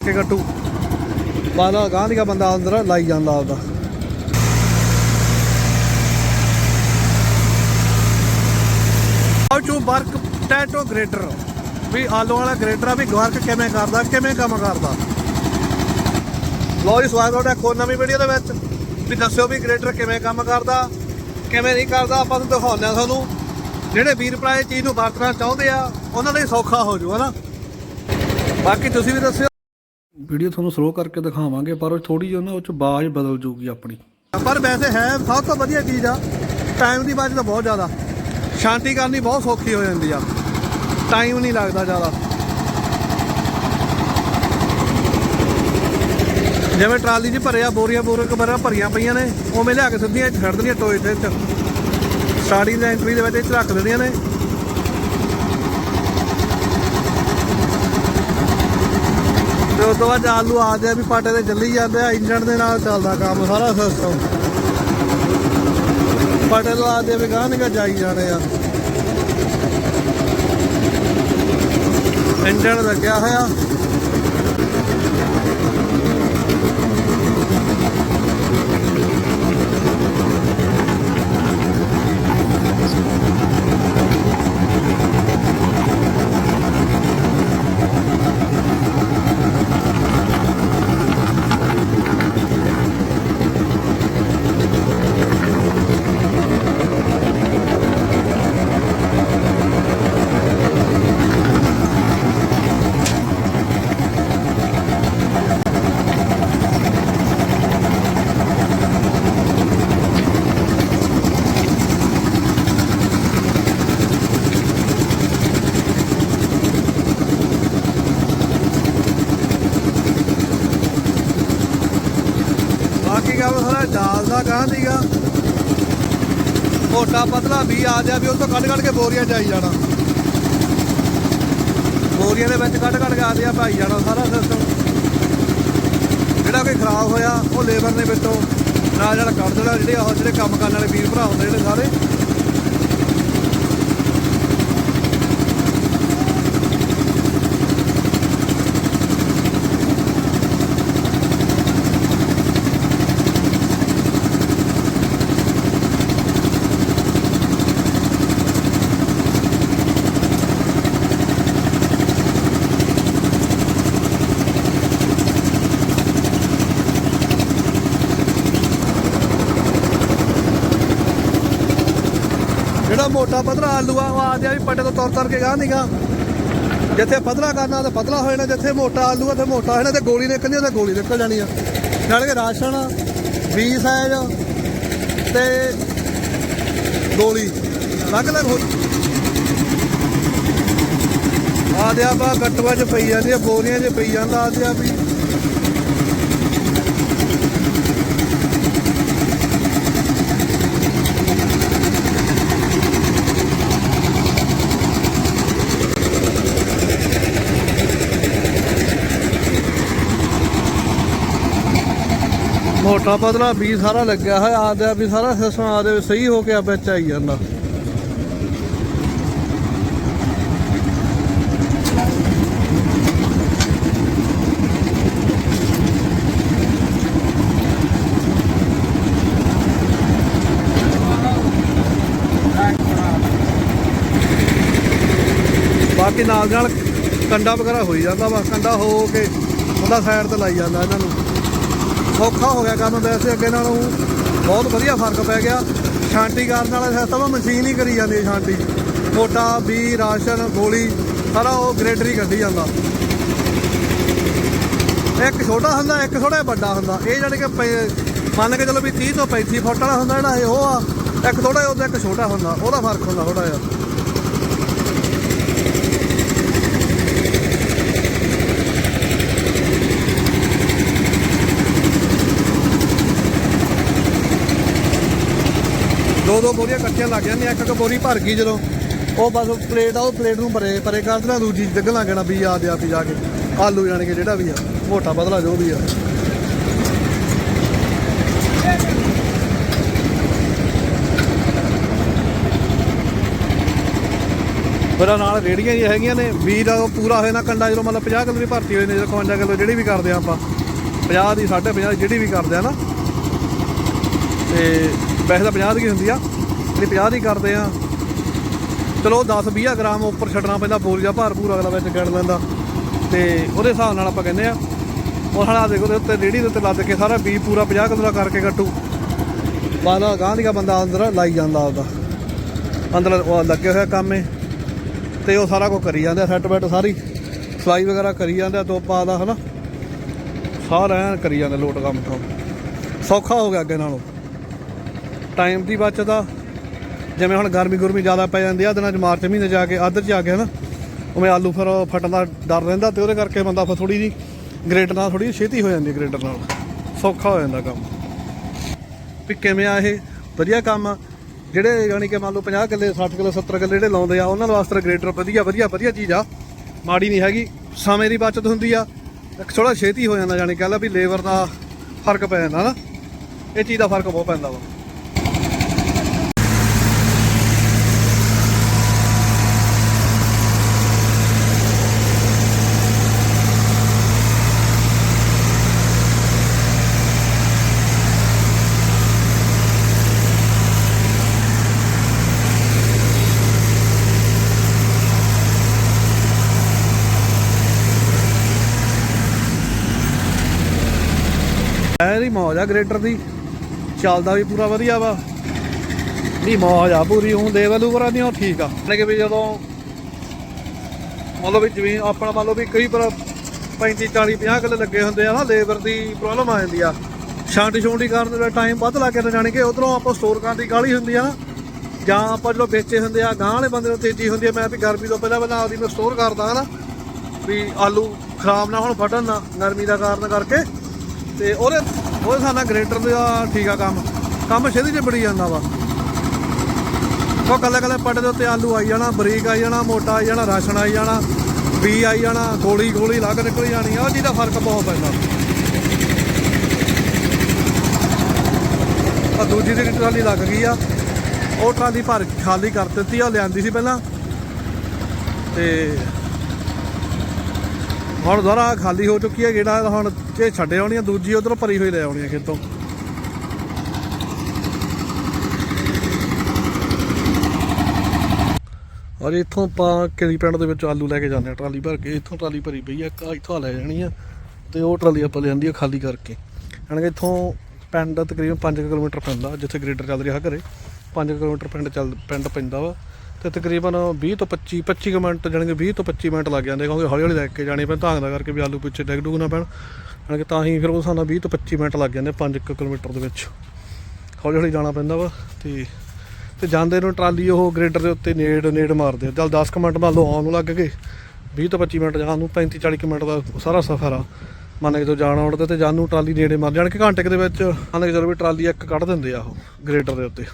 ਕੇ ਕੱਟੂ ਬਾਲਾ ਗਾਂ ਦੀ ਬੰਦਾ ਅੰਦਰ ਲਾਈ ਜਾਂਦਾ ਆਪਦਾ। ਆਉ ਚੂ ਵਰਕ ਟੈਟੋ ਗ੍ਰੇਡਰ ਵੀ ਆਲੂ ਵਾਲਾ ਗ੍ਰੇਡਰ ਆ, ਵੀ ਵਰਕ ਕਿਵੇਂ ਕਰਦਾ, ਕਿਵੇਂ ਕੰਮ ਕਰਦਾ। ਲੋ ਜੀ, ਸਵਾਗਤ ਤੁਹਾਡਾ ਇੱਕ ਹੋਰ ਨਵੀਂ ਵੀਡੀਓ ਦੇ ਵਿੱਚ। ਵੀ ਦੱਸਿਓ ਵੀ ਗ੍ਰੇਡਰ ਕਿਵੇਂ ਕੰਮ ਕਰਦਾ, ਕਿਵੇਂ ਨਹੀਂ ਕਰਦਾ, ਆਪਾਂ ਤੁਹਾਨੂੰ ਦਿਖਾਉਂਦੇ ਆ ਤੁਹਾਨੂੰ। ਜਿਹੜੇ ਵੀਰ ਭਰਾ ਇਹ ਚੀਜ਼ ਨੂੰ ਵਰਤਣਾ ਚਾਹੁੰਦੇ ਆ, ਉਹਨਾਂ ਲਈ ਸੌਖਾ ਹੋ ਜੂ ਹਨਾ? ਬਾਕੀ ਤੁਸੀਂ ਵੀ ਦੱਸਿਓ। ਵੀਡੀਓ ਤੁਹਾਨੂੰ ਸਲੋ ਕਰਕੇ ਦਿਖਾਵਾਂਗੇ, ਪਰ ਥੋੜੀ ਜਿਹੀ ਨਾ ਉਹ ਚ ਆਵਾਜ਼ ਬਦਲ ਜੂਗੀ ਆਪਣੀ। ਪਰ ਵੈਸੇ ਹੈ, ਸਭ ਤੋਂ ਵਧੀਆ ਚੀਜ਼ ਆ ਟਾਈਮ ਦੀ ਬਚਤ ਬਹੁਤ ਜ਼ਿਆਦਾ। ਸ਼ਾਂਤੀ ਕਰਨੀ ਬਹੁਤ ਸੌਖੀ ਹੋ ਜਾਂਦੀ ਆ। ਟਾਈਮ ਨਹੀਂ ਲੱਗਦਾ ਜ਼ਿਆਦਾ। ਜਿਵੇਂ ਟਰਾਲੀ 'ਚ ਭਰਿਆ, ਬੋਰੀਆਂ ਬੋਰੀਆਂ ਕਬਰਾਂ ਭਰੀਆਂ ਪਈਆਂ ਨੇ, ਉਵੇਂ ਲਿਆ ਕੇ ਸਿੱਧੀਆਂ ਇੱਥੇ ਛੱਡ ਦਿੰਦੀਆਂ ਟੋਏ ਤੇ ਚ। ਸਟਾਰਟਿੰਗ ਐਂਟਰੀ ਦੇ ਵਿੱਚ ਇੱਥੇ ਰੱਖ ਦਿੰਦੀਆਂ ਨੇ। ਤੇ ਉਸ ਤੋਂ ਬਾਅਦ ਆਲੂ ਆਦੇ ਆ ਵੀ ਪਾਟੇ ਤੇ ਚੱਲੀ ਜਾਂਦੇ ਆ, ਇੰਜਣ ਦੇ ਨਾਲ ਚੱਲਦਾ ਕੰਮ ਸਾਰਾ ਸਿਸਟਮ ਪਾਟੇ ਤੋਂ ਆਦੇ ਵੀ ਗਾਂ ਨਿਕਾ ਜਾਈ ਜਾਣੇ ਆ। ਇੰਜਣ ਲੱਗਿਆ ਹੋਇਆ ਬਾਕੀ ਗੱਲ ਸਾਰਾ ਜਾਲ ਦਾ ਮੋਟਾ ਪਤਲਾ ਵੀ ਆ ਜਾ ਵੀ ਉਹ ਤੋਂ ਕੱਢ ਕੱਢ ਕੇ ਬੋਰੀਆਂ ਜਾਈ ਜਾਣਾ। ਬੋਰੀਆਂ ਦੇ ਵਿੱਚ ਕੱਢ ਕੱਢ ਕੇ ਆ ਆ ਭਾਈ ਜਾਣਾ ਸਾਰਾ ਸਿਸਟਮ ਜਿਹੜਾ ਕੋਈ ਖਰਾਬ ਹੋਇਆ, ਉਹ ਲੇਬਰ ਨੇ ਵਿੱਚੋਂ ਨਾਲ ਜਿਹੜਾ ਕੱਢ ਦੇਣਾ, ਜਿਹੜੇ ਉਹ ਜਿਹੜੇ ਕੰਮ ਕਰਨ ਵਾਲੇ ਵੀਰ ਭਰਾ ਹੁੰਦੇ ਜਿਹੜੇ ਸਾਰੇ। ਜਿਹੜਾ ਮੋਟਾ ਪਤਲਾ ਆਲੂ ਆ, ਉਹ ਆਦੇ ਆ ਵੀ ਪੱਟੇ ਤੋਂ ਤੁਰ ਤੁਰ ਕੇ ਗਾਂ ਨੀਗਾ ਜਿੱਥੇ ਪਤਲਾ ਕਰਨਾ ਤੇ ਪਤਲਾ ਹੋ ਜਾਣਾ, ਜਿੱਥੇ ਮੋਟਾ ਆਲੂ ਆ ਤੇ ਮੋਟਾ ਹੋ ਜਾਣਾ, ਤੇ ਗੋਲੀ ਨਿਕਲਣੀ ਆ ਤੇ ਗੋਲੀ ਨਿਕਲ ਜਾਣੀ ਆ। ਨਾਲ ਕੇ ਰਾਸ਼ਨ ਵੀ ਸਾਈਜ਼ ਤੇ ਗੋਲੀ, ਅਲੱਗ ਅਲੱਗ ਹੋ ਆਦਿਆ ਆ ਬਾ ਗੱਟਵਾ ਚ ਪਈ ਜਾਂਦੀ ਆ, ਬੋਰੀਆਂ ਚ ਪਈ ਜਾਂਦਾ ਆਦੇ ਆ ਵੀ ਮੋਟਾ ਪਤਲਾ ਵੀ ਸਾਰਾ ਲੱਗਿਆ ਹੋਇਆ ਆਦੇ ਵੀ ਸਾਰਾ ਸਿਸਟਮ ਆਦੇ ਸਹੀ ਹੋ ਕੇ ਆ ਵਿੱਚ ਆਈ ਜਾਂਦਾ। ਬਾਕੀ ਨਾਲ ਨਾਲ ਕੰਡਾ ਵਗੈਰਾ ਹੋਈ ਜਾਂਦਾ ਵਾ, ਕੰਡਾ ਹੋ ਕੇ ਉਹਦਾ ਸਾਈਡ ਤੇ ਲਾਈ ਜਾਂਦਾ ਇਹਨਾਂ ਨੂੰ। ਸੌਖਾ ਹੋ ਗਿਆ ਕੰਮ ਵੈਸੇ ਅੱਗੇ ਨਾਲੋਂ। ਬਹੁਤ ਵਧੀਆ ਫ਼ਰਕ ਪੈ ਗਿਆ। ਛਾਂਟੀ ਕਰਨ ਵਾਲਾ ਸਿਸਟਮ ਮਸ਼ੀਨ ਹੀ ਕਰੀ ਜਾਂਦੀ ਹੈ ਛਾਂਟੀ ਮੋਟਾ ਵੀ ਰਾਸ਼ਨ, ਗੋਲੀ, ਸਾਰਾ ਉਹ ਗ੍ਰੇਡਰ ਹੀ ਕੱਢੀ ਜਾਂਦਾ। ਇੱਕ ਛੋਟਾ ਹੁੰਦਾ, ਇੱਕ ਥੋੜਾ ਵੱਡਾ ਹੁੰਦਾ। ਇਹ ਜਾਣੀ ਕਿ ਪੈ- ਮੰਨ ਕੇ ਚਲੋ ਵੀ 30 ਤੋਂ 35 ਫੁੱਟ ਵਾਲਾ ਹੁੰਦਾ ਜਿਹੜਾ ਇਹ ਉਹ ਆ। ਇੱਕ ਥੋੜਾ ਉਹਦਾ ਇੱਕ ਛੋਟਾ ਹੁੰਦਾ। ਉਹਦਾ ਫ਼ਰਕ ਹੁੰਦਾ ਥੋੜਾ ਜਿਹਾ। ਦੋ ਦੋ ਬੋਰੀਆਂ ਇਕੱਠੀਆਂ ਲੱਗ ਜਾਂਦੀਆਂ, ਇੱਕ ਇੱਕ ਬੋਰੀ ਭਰ ਗਈ ਜਦੋਂ। ਉਹ ਬਸ ਪਲੇਟ ਆ, ਉਹ ਪਲੇਟ ਨੂੰ ਭਰੇ ਪਰੇ ਕਰ ਦੇਣਾ, ਦੂਜੀ ਡਿੱਗਣ ਲੱਗ ਵੀ ਆ ਦਿਆ ਵੀ ਜਾ ਕੇ। ਆਲੂ ਜਾਣਗੇ ਜਿਹੜਾ ਵੀ ਆ, ਮੋਟਾ ਬਦਲਾ ਜੋ ਵੀ ਆ। ਮੇਰਾ ਨਾਲ ਰੇੜੀਆਂ ਹੀ ਹੈਗੀਆਂ ਨੇ ਵੀਰ ਉਹ ਪੂਰਾ ਹੋਏ ਨਾ, ਕੰਡਾ ਜਦੋਂ ਮਤਲਬ 50 ਕਿਲੋ ਦੀ ਭਰਤੀ ਹੋਈ ਨੇ, ਜਦੋਂ 55 ਕਿਲੋ ਜਿਹੜੀ ਵੀ ਕਰਦੇ ਆ ਆਪਾਂ 50 ਦੀ 50 ਦੀ ਜਿਹੜੀ ਵੀ ਕਰਦੇ ਆ ਨਾ। ਤੇ ਵੈਸੇ ਤਾਂ 50 ਦੀ ਹੁੰਦੀ ਆ, ਜਿਹੜੀ 50 ਦੀ ਕਰਦੇ ਆ। ਚਲੋ 10 20 ਗ੍ਰਾਮ ਉੱਪਰ ਛੱਡਣਾ ਪੈਂਦਾ ਬੋਰੀ ਦਾ ਭਾਰ ਪੂਰਾ ਅਗਲਾ ਵਿੱਚ ਗਿਣ ਲੈਂਦਾ। ਤੇ ਉਹਦੇ ਹਿਸਾਬ ਨਾਲ ਆਪਾਂ ਕਹਿੰਦੇ ਆ, ਉਹ ਹਾਲਾ ਦੇਖੋ ਉਹਦੇ ਉੱਤੇ ਰੇੜੀ ਦੇ ਉੱਤੇ ਲੱਦ ਕੇ ਸਾਰਾ ਬੀ ਪੂਰਾ 50 ਕਿਲੋ ਕਰਕੇ ਕੱਟੂ। ਬਾਲਾ ਗਾਂ ਦੀ ਬੰਦਾ ਅੰਦਰ ਲਾਈ ਜਾਂਦਾ ਆਪਦਾ। ਅੰਦਰ ਉਹ ਲੱਗੇ ਹੋਇਆ ਕੰਮ ਏ ਤੇ ਉਹ ਸਾਰਾ ਕੁਝ ਕਰੀ ਜਾਂਦੇ ਸੈੱਟ ਬੈਟ ਸਾਰੀ। ਸਲਾਈ ਵਗੈਰਾ ਕਰੀ ਜਾਂਦੇ ਆ, ਤੋਪਾ ਦਾ ਹਨਾ। ਸਾਰਾ ਕਰੀ ਜਾਂਦੇ ਲੋਟ ਕੰਮ ਤੋਂ। ਸੌਖਾ ਹੋ ਗਿਆ ਅੱਗੇ ਨਾਲੋਂ। ਟਾਈਮ ਦੀ ਬਚਤ ਆ। ਜਿਵੇਂ ਹੁਣ ਗਰਮੀ ਗੁਰਮੀ ਜ਼ਿਆਦਾ ਪੈ ਜਾਂਦੀ ਆ ਦਿਨਾਂ ਚ ਮਾਰਚ ਮਹੀਨੇ ਜਾ ਕੇ ਅੱਧ ਚ ਆ ਕੇ ਹਨਾ ਉਵੇਂ ਆਲੂ ਫਿਰ ਫਟਣ ਦਾ ਡਰ ਰਹਿੰਦਾ ਤੇ ਉਹਦੇ ਕਰਕੇ ਬੰਦਾ ਫਿਰ ਥੋੜੀ ਜੀ ਗ੍ਰੇਟਰ ਨਾਲ ਥੋੜੀ ਛੇਤੀ ਹੋ ਜਾਂਦੀ ਗ੍ਰੇਟਰ ਨਾਲ। ਸੌਖਾ ਹੋ ਜਾਂਦਾ ਕੰਮ। ਵੀ ਕਿਵੇਂ ਆ ਇਹ? ਵਧੀਆ ਕੰਮ ਆ। ਜਿਹੜੇ ਯਾਨੀ ਕਿ ਮੰਨ ਲਓ 50 ਕਿੱਲੇ 60 ਕਿੱਲੇ 70 ਕਿੱਲੇ ਜਿਹੜੇ ਲਾਉਂਦੇ ਆ, ਉਹਨਾਂ ਵਾਸਤੇ ਗ੍ਰੇਟਰ ਵਧੀਆ ਵਧੀਆ ਵਧੀਆ ਚੀਜ਼ ਆ। ਮਾੜੀ ਨਹੀਂ ਹੈਗੀ। ਸਮੇਂ ਦੀ ਬਚਤ ਹੁੰਦੀ ਆ। ਥੋੜਾ ਛੇਤੀ ਹੋ ਜਾਂਦਾ ਯਾਨੀ ਕਹਿ ਲਾ ਵੀ ਲੇਬਰ ਦਾ ਫ਼ਰਕ ਪੈ ਜਾਂਦਾ ਨਾ। ਇਹ ਚੀਜ਼ ਦਾ ਫ਼ਰਕ ਬਹੁਤ ਪੈਂਦਾ ਵਾ। ਇਹਦੀ ਮੌਜ ਆ ਗ੍ਰੇਟਰ ਦੀ। ਚੱਲਦਾ ਵੀ ਪੂਰਾ ਵਧੀਆ ਵਾ। ਨਹੀਂ, ਮੌਜ ਆ ਪੂਰੀ ਹੁਣ ਦੇ ਵੈਲੂ ਕਰਾਂ ਦੀ, ਉਹ ਠੀਕ ਆ। ਯਾਨੀ ਕਿ ਵੀ ਜਦੋਂ ਮੰਨ ਵੀ ਜਿਵੇਂ ਆਪਣਾ ਮੰਨ ਲਓ ਵੀ ਕਈ ਪਰ 35 40 50 ਕਿੱਲੇ ਲੱਗੇ ਹੁੰਦੇ ਆ ਨਾ, ਲੇਬਰ ਦੀ ਪ੍ਰੋਬਲਮ ਆ ਜਾਂਦੀ ਆ। ਛਾਂਟੀ ਛੂੰਟੀ ਕਰਨ ਦਾ ਟਾਈਮ ਵੱਧ ਲੱਗ ਜਾਂਦਾ, ਜਾਣੀ ਕਿ ਉਧਰੋਂ ਆਪਾਂ ਸਟੋਰ ਕਰਨ ਦੀ ਗਾਲੀ ਹੁੰਦੀ ਆ ਨਾ। ਜਾਂ ਆਪਾਂ ਜਦੋਂ ਵੇਚੇ ਹੁੰਦੇ ਆ ਗਾਂ ਵਾਲੇ ਬੰਦੇ ਨੂੰ ਤੇਜ਼ੀ ਹੁੰਦੀ ਆ, ਮੈਂ ਵੀ ਗਰਮੀ ਤੋਂ ਪਹਿਲਾਂ ਪਹਿਲਾਂ ਆਪਦੀ ਮੈਂ ਸਟੋਰ ਕਰਦਾ ਹਨਾ ਵੀ ਆਲੂ ਖਰਾਬ ਨਾ ਹੁਣ ਫਟਣ ਨਾ, ਗਰਮੀ ਦਾ ਕਾਰਨ ਕਰਕੇ। ਤੇ ਉਹਦੇ ਉਹਦੇ ਹਿਸਾਬ ਨਾਲ ਗ੍ਰੇਟਰ ਦਾ ਠੀਕ ਆ ਕੰਮ। ਕੰਮ ਛੇਤੀ ਚ ਬੜੀ ਜਾਂਦਾ ਵਾ। ਉਹ ਕੱਲੇ ਕੱਲੇ ਪੱਟ ਦੇ ਉੱਤੇ ਆਲੂ ਆਈ ਜਾਣਾ, ਬਰੀਕ ਆਈ ਜਾਣਾ, ਮੋਟਾ ਆਈ ਜਾਣਾ, ਰਾਸ਼ਨ ਆਈ ਜਾਣਾ, ਬੀ ਆਈ ਜਾਣਾ, ਗੋਲੀ ਗੋਲੀ ਲੱਗ ਨਿਕਲ ਜਾਣੀ ਆ ਉਹ ਚੀਜ਼ ਦਾ ਫ਼ਰਕ ਬਹੁਤ ਪੈਂਦਾ। ਆ ਦੂਜੀ ਦੀ ਟਰਾਲੀ ਲੱਗ ਗਈ ਆ। ਉਹ ਟਰਾਲੀ ਭਰ ਖਾਲੀ ਕਰ ਦਿੱਤੀ ਆ ਲਿਆਂਦੀ ਸੀ ਪਹਿਲਾਂ। ਤੇ ਹੁਣ ਦੁਬਾਰਾ ਖਾਲੀ ਹੋ ਚੁੱਕੀ ਹੈ ਜਿਹੜਾ ਹੁਣ ਇਹ ਛੱਡੇ ਆਉਣੀ ਆ, ਦੂਜੀ ਉਧਰੋਂ ਭਰੀ ਹੋਈ ਲੈ ਆਉਣੀ ਆ ਖੇਤੋਂ। ਔਰ ਇੱਥੋਂ ਆਪਾਂ ਕਿਲੀ ਪਿੰਡ ਦੇ ਵਿੱਚ ਆਲੂ ਲੈ ਕੇ ਜਾਂਦੇ ਆ, ਟਰਾਲੀ ਭਰ ਕੇ। ਇੱਥੋਂ ਟਰਾਲੀ ਭਰੀ ਪਈ ਆ ਇੱਥੋਂ ਲੈ ਜਾਣੀ ਆ, ਤੇ ਉਹ ਟਰਾਲੀ ਆਪਾਂ ਲਿਆਂਦੀ ਆ ਖਾਲੀ ਕਰਕੇ। ਯਾਨੀ ਕਿ ਇੱਥੋਂ ਪਿੰਡ ਤਕਰੀਬਨ 5 ਕਿਲੋਮੀਟਰ ਪੈਂਦਾ, ਜਿੱਥੇ ਗ੍ਰੇਡਰ ਚੱਲ ਰਿਹਾ ਘਰੇ। 5 ਕਿਲੋਮੀਟਰ ਪਿੰਡ ਚੱਲ, ਪਿੰਡ ਪੈਂਦਾ ਵਾ। ਤੇ ਤਕਰੀਬਨ 20 ਤੋਂ 25 25 ਕੁ ਮਿੰਟ ਜਾਣੀ ਕਿ 20 ਤੋਂ 25 ਮਿੰਟ ਲੱਗ ਜਾਂਦੇ ਕਿਉਂਕਿ ਹੌਲੀ ਹੌਲੀ ਲੈ ਕੇ ਜਾਣੇ ਪੈਣ ਧਾਂਗਦਾ ਕਰਕੇ ਵੀ ਆਲੂ ਪਿੱਛੇ ਡਿੱਗ ਡੁੱਗ ਨਾ ਪੈਣ। ਯਾਨੀ ਕਿ ਤਾਂ ਹੀ ਫਿਰ ਉਹ ਸਾਨੂੰ 20 ਤੋਂ 25 ਮਿੰਟ ਲੱਗ ਜਾਂਦੇ 5 ਕਿਲੋਮੀਟਰ ਦੇ ਵਿੱਚ। ਹੌਲੀ ਹੌਲੀ ਜਾਣਾ ਪੈਂਦਾ ਵਾ ਤੇ ਤੇ ਜਾਂਦੇ ਨੂੰ ਟਰਾਲੀ ਉਹ ਗ੍ਰੇਡਰ ਦੇ ਉੱਤੇ ਨੇੜ ਨੇੜ ਮਾਰਦੇ ਆ। ਚੱਲ 10 ਕੁ ਮਿੰਟ ਮੰਨ ਲਓ ਆਉਣ ਨੂੰ ਲੱਗ ਗਏ 20 ਤੋਂ 25 ਮਿੰਟ ਜਾਣ ਨੂੰ 35 40 ਕੁ ਮਿੰਟ ਦਾ ਸਾਰਾ ਸਫ਼ਰ ਆ। ਮੰਨ ਕੇ ਜਦੋਂ ਜਾਣਾ ਉੜਦੇ ਤੇ ਜਾਣ ਨੂੰ ਟਰਾਲੀ ਨੇੜੇ ਮਾਰ, ਜਾਣ ਕਿ ਘੰਟੇ ਦੇ ਵਿੱਚ ਮੰਨ ਕੇ ਚਲੋ ਵੀ ਟਰਾਲੀ ਇੱਕ ਕੱਢ ਦਿੰਦੇ ਆ ਉਹ ਗ੍ਰੇਡਰ ਦੇ ਉੱਤੇ।